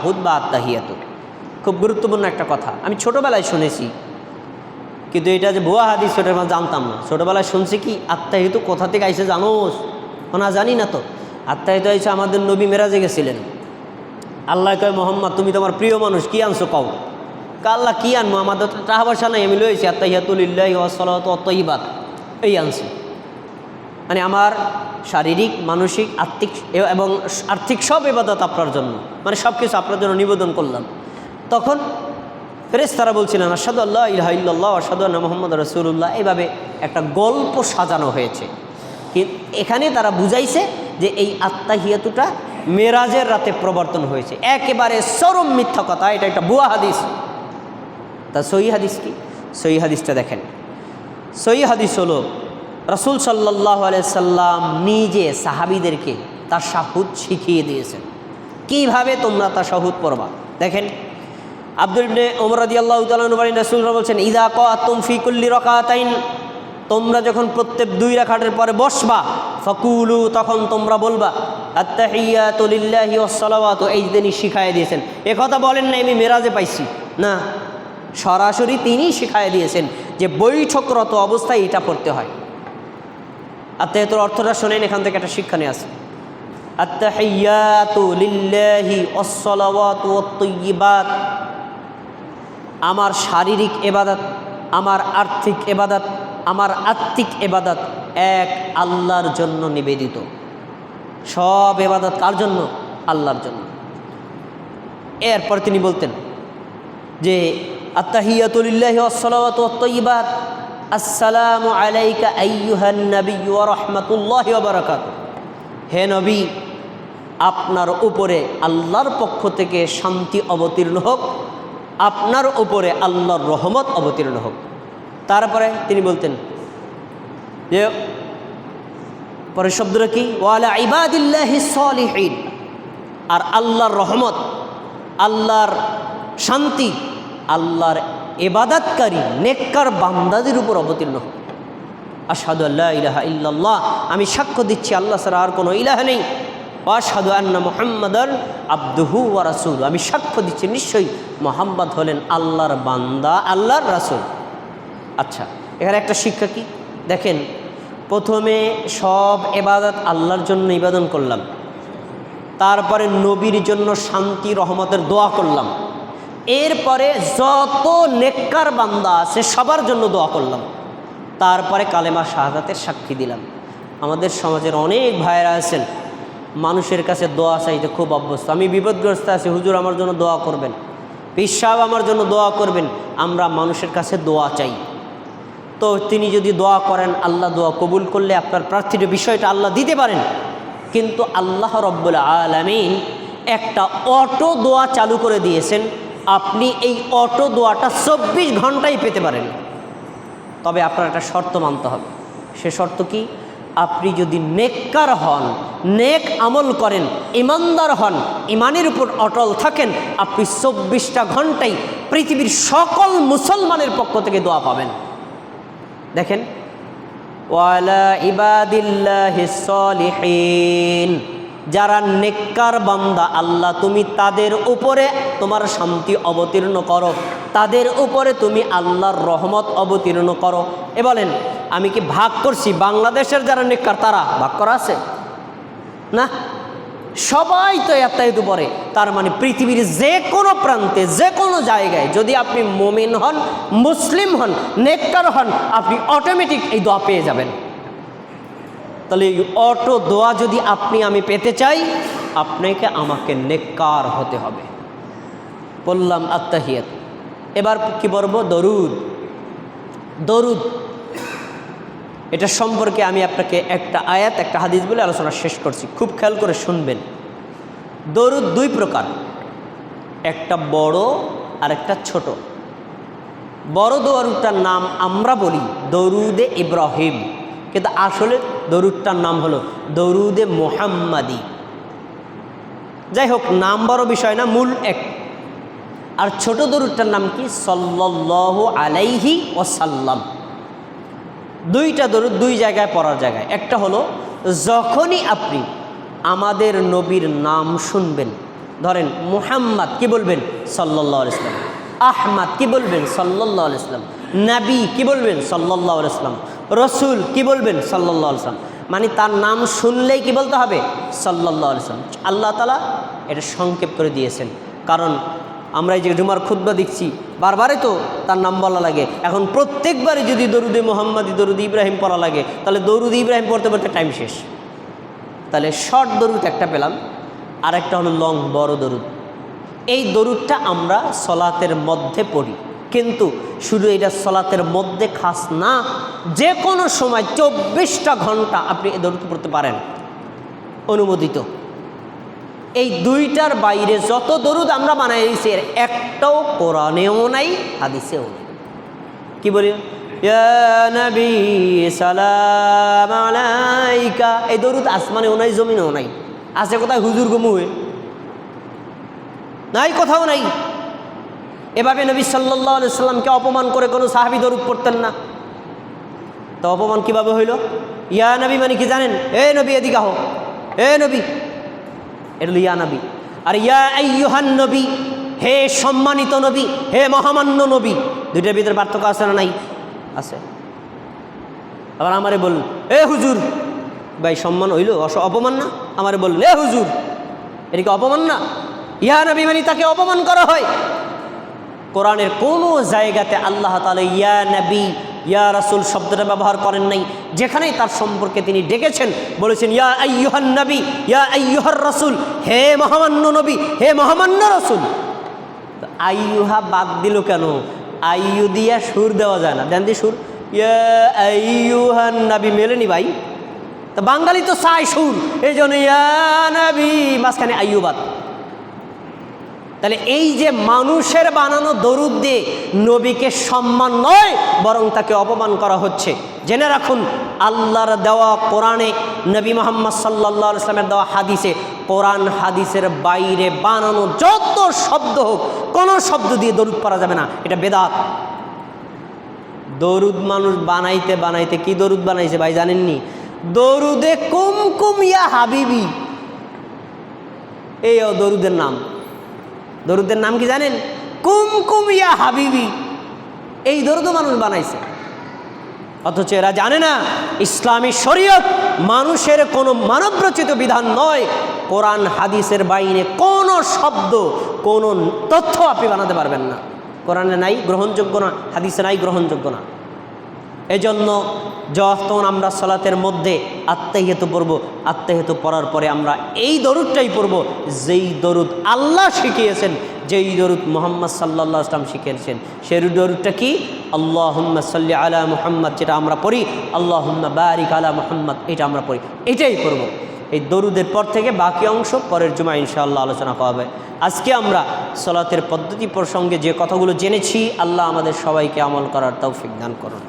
তাশাহুদ বা আত্মাহিয়াত খুব গুরুত্বপূর্ণ একটা কথা। আমি ছোটোবেলায় শুনেছি। কিন্তু এটা যে ভুয়া হাদিস সেটা আমি জানতাম না। ছোটোবেলায় শুনছি কি আত্মাহিত কোথা থেকে আইসে জানোস? না জানি না তো। আত্মাহিত আইসে আমাদের নবী মেরাজে গেছিলেন। আল্লাহ কয়, মোহাম্মদ, তুমি তোমার প্রিয় মানুষ, কি আনছো কও? কা আল্লাহ, কি আনব আমাদের টাকা পয়সা নাই। আমি লয়েছি আত্মাহিয়াতুলিল্লাহ ওয়াসালাত অতইবাদ এই আনছি। মানে আমার শারীরিক, মানসিক আর্থিক এবং আর্থিক সব এবাদত আপনার জন্য। মানে সব কিছু আপনার জন্য নিবেদন করলাম। তখন ফেরেস তারা বলছিলেন আসাদু আল্লাহ ইলাহা ইল্লাল্লাহ আসাদু মোহাম্মদ রসুল্লাহ এভাবে একটা গল্প সাজানো হয়েছে। কিন্তু এখানে তারা বুঝাইছে যে এই আত্মাহিয়াতুটা মেরাজের রাতে প্রবর্তন হয়েছে। একেবারে চরম মিথ্যা কথা, এটা একটা বুয়া হাদিস। তা সই হাদিস কি? সই হাদিসটা দেখেন। সই হাদিস হলো রসুল সাল্লাহ সাল্লাম নিজে সাহাবিদেরকে তার শাহুদ শিখিয়ে দিয়েছেন। কীভাবে তোমরা তার শাহুদ পড়বা? দেখেন, আব্দুল ইবনে ওমর রাদিয়াল্লাহু তাআলা বলেন বলছেন, ইদা কাতুম ফি কুল্লি রাকাতাইন তোমরা যখন প্রত্যেক দুই রাকাতের পরে বসবা, ফকুলু, তখন তোমরা বলবা, আত্তাহিয়াতু লিল্লাহি ওয়াস সালাওয়াতু এই দিনই শিখায় দিয়েছেন। এ কথা বলেন না আমি মেরাজে পাইছি। না, সরাসরি তিনিই শিখায় দিয়েছেন যে বৈঠকরত অবস্থায় এটা পড়তে হয়। আত্মাহিয়াতুর অর্থটা শোনেন, এখান থেকে একটা শিক্ষা নিয়ে আসে আত্তাহিয়াতু লিল্লাহি আমার শারীরিক এবাদত, আমার আর্থিক এবাদত, আমার আত্মিক এবাদত এক আল্লাহর জন্য নিবেদিত। সব এবাদত কার জন্য? আল্লাহর জন্য। এরপর তিনি বলতেন যে ওয়াসসালাওয়াতু ওয়াত-তাইয়্যিবাত আসসালামু আলাইকা আইয়ুহান নাবিয়্যু ওয়া রাহমাতুল্লাহি ওয়া বারাকাতুহু। হে নবী, আপনার উপরে আল্লাহর পক্ষ থেকে শান্তি অবতীর্ণ হোক, আপনার উপরে আল্লাহর রহমত অবতীর্ণ হোক। তারপরে তিনি বলতেন, যে পরের শব্দটা কি? ওয়ালা ইবাদিল্লাহি সলিহীন। আর আল্লাহর রহমত, আল্লাহর শান্তি, আল্লাহর এবাদাতকারী নেককার বান্দাদের উপর অবতীর্ণ হোক আসাদু আল্লাহ ইলাহা ইল্লাল্লাহ। আমি সাক্ষ্য দিচ্ছি, আল্লাহ ছাড়া আর কোনো ইলাহা নেই। আসাদু আন্না মোহাম্মদর আব্দুহু ওয়া রাসুল আমি সাক্ষ্য দিচ্ছি, নিশ্চয়ই মোহাম্মদ হলেন আল্লাহর বান্দা, আল্লাহর রাসুল। আচ্ছা এখানে একটা শিক্ষা কি? দেখেন, প্রথমে সব এবাদত আল্লাহর জন্য ইবাদন করলাম। তারপরে নবীর জন্য শান্তি, রহমতের দোয়া করলাম। এরপরে যত নেককার বান্দা আছে, সবার জন্য দোয়া করলাম। তারপরে কালেমা শাহাদাতের সাক্ষী দিলাম। আমাদের সমাজের অনেক ভাইয়েরা আছেন, মানুষের কাছে দোয়া চাইতে খুব অভ্যস্ত। আমি বিপদগ্রস্ত আছি, হুজুর আমার জন্য দোয়া করবেন, পীর সাহেব আমার জন্য দোয়া করবেন, আমরা মানুষের কাছে দোয়া চাই। তো তিনি যদি দোয়া করেন, আল্লাহ দোয়া কবুল করলে আপনার প্রার্থীর বিষয়টা আল্লাহ দিতে পারেন। কিন্তু আল্লাহ রব্বুল আলমিন একটা অটো দোয়া চালু করে দিয়েছেন আপনি এই অটো দোয়াটা চব্বিশ ঘন্টাই পেতে পারেন। তবে আপনার একটা শর্ত মানতে হবে। সে শর্ত কি? আপনি যদি নেককার হন, নেক আমল করেন, ইমানদার হন, ইমানের উপর অটল থাকেন, আপনি চব্বিশটা ঘন্টাই পৃথিবীর সকল মুসলমানের পক্ষ থেকে দোয়া পাবেন। দেখেন, ওয়ালা ইবাদিল্লাহি যারা নেককার বান্দা, আল্লাহ তুমি তাদের উপরে তোমার শান্তি অবতীর্ণ করো। তাদের উপরে তুমি আল্লাহর রহমত অবতীর্ণ করো। এ বলেন, আমি কি ভাগ করছি? বাংলাদেশের যারা নেককার, তারা ভাগ করা আছে? না? সবাই তো এত্তাহিত পরে তার মানে পৃথিবীর যে কোনো প্রান্তে যে কোনো জায়গায় যদি আপনি মোমিন হন, মুসলিম হন, নেককার হন, আপনি অটোমেটিক এই দোয়া পেয়ে যাবেন। তাহলে অটো দোয়া যদি আপনি আমি পেতে চাই, আপনাকে আমাকে নেককার হতে হবে। বললাম আত্মাহিয়াত এবার কি বলব? দরুদ। দরুদ। এটা সম্পর্কে আমি আপনাকে একটা আয়াত, একটা হাদিস বলে আলোচনা শেষ করছি। খুব খেয়াল করে শুনবেন। দরুদ দুই প্রকার। একটা বড় আর একটা ছোট। বড় দরুদটার নাম আমরা বলি দরুদে ইব্রাহিম। কিন্তু আসলে দরুদটার নাম হলো দরুদে মোহাম্মাদি। যাই হোক নাম বড় বিষয় না, মূল এক। আর ছোট দরুদটার নাম কি? সল্লাহ আলাইহি ওসাল্লাম দুইটা দরুদ দুই জায়গায় পড়ার জায়গায়। একটা হলো, যখনই আপনি আমাদের নবীর নাম শুনবেন, ধরেন মুহাম্মদ কি বলবেন? সাল্লাহ ইসলাম আহমাদ কি বলবেন? সাল্লাহ ইসলাম নাবি কি বলবেন? সাল্লাহ ইসলাম রসুল কি বলবেন? সাল্লাহ ইসলাম মানে তার নাম শুনলেই কি বলতে হবে? সাল্লাহ ইসলাম আল্লাহ তালা এটা সংক্ষেপ করে দিয়েছেন। কারণ আমরা এই যে জুমার খুদ্া দেখছি, বারবারই তো তার নাম বলা লাগে। এখন প্রত্যেকবারই যদি দরুদে মোহাম্মদী, দরুদ ইব্রাহিম পড়া লাগে, তাহলে দরুদ ইব্রাহিম পড়তে পড়তে টাইম শেষ। তাহলে শর্ট দরুদ একটা পেলাম আর একটা হলো লং বড় দরুদ। এই দরুদটা আমরা সলাতের মধ্যে পড়ি। কিন্তু শুধু এটা সলাতের মধ্যে খাস না যে কোনো সময় চব্বিশটা ঘণ্টা আপনি এই দরুদ পড়তে পারেন। অনুমোদিত। এই দুইটার বাইরে যত দরুদ আমরা বানাই দিয়েছি, এর একটাও কোরআনেও নাই, হাদিসেও নাই। কি বলি? নবী এই দরুদ আসমানেও নাই, জমিনেও নাই। আছে কোথায়? হুজুর গুমু হয়ে। নাই, কোথাও নাই। এভাবে নবী সাল্লাহ সাল্লামকে অপমান করে কোনো সাহাবি দরুদ পড়তেন না। তো অপমান কীভাবে হইল? ইয়া নবী মানে কি জানেন? এ নবী, এদিকে আহ। এ নবী। এটা ইয়া নবী। আর ইয়া আইয়ুহান নবী, হে সম্মানিত নবী, হে মহামান্য নবী। দুইটার ভিতরে পার্থক্য আছে না নাই? আছে। আবার আমারে বলুন এ হুজুর, ভাই সম্মান হইল? অপমান না? আমারে বললেন, এ হুজুর, এটা কি অপমান না? ইয়া নবী মানে তাকে অপমান করা হয়। কোরআনের কোনো জায়গাতে আল্লাহ তালা ইয়া নবী, ইয়া রাসুল শব্দটা ব্যবহার করেন নাই। যেখানেই তার সম্পর্কে তিনি ডেকেছেন, বলেছেন, ইয়া আইয়ুহান নবী, ইয়া আইয়ুহার রাসুল, হে মহামান্য নবী, হে মহামান্য রাসুল। আইয়ুহা বাদ দিল কেন? আইয়ু দিয়া সুর দেওয়া যায় না। দেন দি সুর। ইয়া আইয়ুহান নবী মেলেনি ভাই। তা বাঙালি তো চায় সুর। এই জন্য ইয়া নবী, মাঝখানে আইয়ুবাদ তাহলে এই যে মানুষের বানানো দরুদ দিয়ে নবীকে সম্মান নয়, বরং তাকে অপমান করা হচ্ছে। জেনে রাখুন, আল্লাহর দেওয়া কোরআনে নবী মোহাম্মদ সাল্লা ইসলামের দেওয়া হাদিসে, কোরআন হাদিসের বাইরে বানানো যত শব্দ হোক, কোনো শব্দ দিয়ে দরুদ করা যাবে না। এটা বেদাত। দরুদ মানুষ বানাইতে বানাইতে কি দরুদ বানাইছে ভাই জানেননি? দরুদে কুমকুম ইয়া হাবিবি। এই দরুদের নাম। দরুদের নাম কি জানেন? কুমকুম ইয়া হাবিবি। এই দরুদ মানুষ বানাইছে। অথচ এরা জানে না, ইসলামী শরীয়ত মানুষের কোনো মানবরচিত বিধান নয়। কোরআন, হাদিসের বাইরে কোনো শব্দ, কোনো তথ্য আপনি বানাতে পারবেন না। কোরআনে নাই, গ্রহণযোগ্য না, হাদিসে নাই, গ্রহণযোগ্য না। এজন্য যখন আমরা সলাতের মধ্যে আত্মাহিত পড়ব আত্মাহিত পড়ার পরে আমরা এই দরুদটাই পড়ব, যেই দরুদ আল্লাহ শিখিয়েছেন, যেই দরুদ মোহাম্মদ সাল্লাহ আসলাম শিখিয়েছেন, সেই দরুদটা কি? আল্লাহ সাল্লি আলা মুহাম্মদ যেটা আমরা পড়ি আল্লাহ বারিক আলা মুহাম্মদ এটা আমরা পড়ি, এটাই করব। এই দরুদের পর থেকে বাকি অংশ পরের জমা ইনশাআল্লাহ আলোচনা করা হবে। আজকে আমরা সলাতের পদ্ধতি প্রসঙ্গে যে কথাগুলো জেনেছি, আল্লাহ আমাদের সবাইকে আমল করার তৌফিক দান করুন।